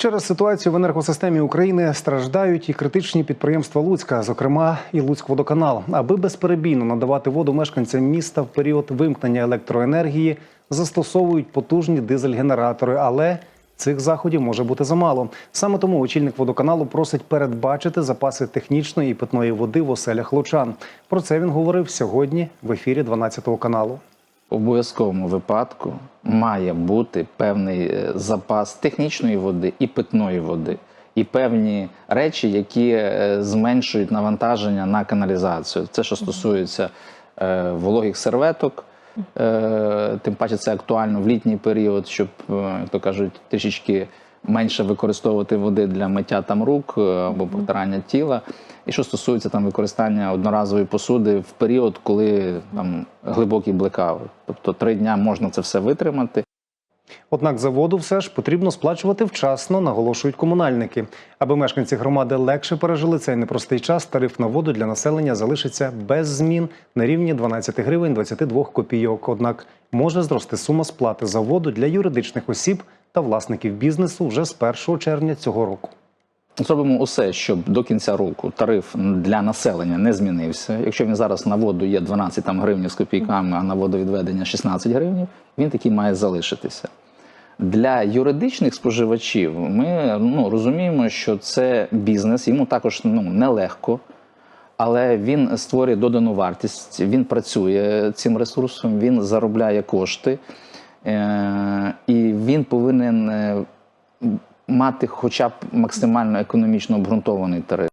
Через ситуацію в енергосистемі України страждають і критичні підприємства Луцька, зокрема і Луцькводоканал. Аби безперебійно надавати воду мешканцям міста в період вимкнення електроенергії, застосовують потужні дизель-генератори, але цих заходів може бути замало. Саме тому очільник водоканалу просить передбачити запаси технічної і питної води в оселях лучан. Про це він говорив сьогодні в ефірі 12 каналу. Обов'язковому випадку має бути певний е, запас технічної води і питної води, і певні речі, які е, зменшують навантаження на каналізацію. Це що стосується е, вологих серветок. Тим паче це актуально в літній період, щоб, як то кажуть, трішечки менше використовувати води для миття там рук е, або протирання тіла. І що стосується там використання одноразової посуди в період, коли там глибокий блекаут. Тобто три дня можна це все витримати. Однак за воду все ж потрібно сплачувати вчасно, наголошують комунальники. Аби мешканці громади легше пережили цей непростий час, тариф на воду для населення залишиться без змін на рівні 12 гривень 22 копійок. Однак може зрости сума сплати за воду для юридичних осіб та власників бізнесу вже з 1 червня цього року. Зробимо усе, щоб до кінця року тариф для населення не змінився. Якщо він зараз на воду є 12 там, гривень з копійками, а на водовідведення 16 гривень, він такий має залишитися. Для юридичних споживачів ми ну, розуміємо, що це бізнес, йому також ну, нелегко, але він створює додану вартість, він працює цим ресурсом, він заробляє кошти, е- він повинен е, мати хоча б максимально економічно обґрунтований тариф.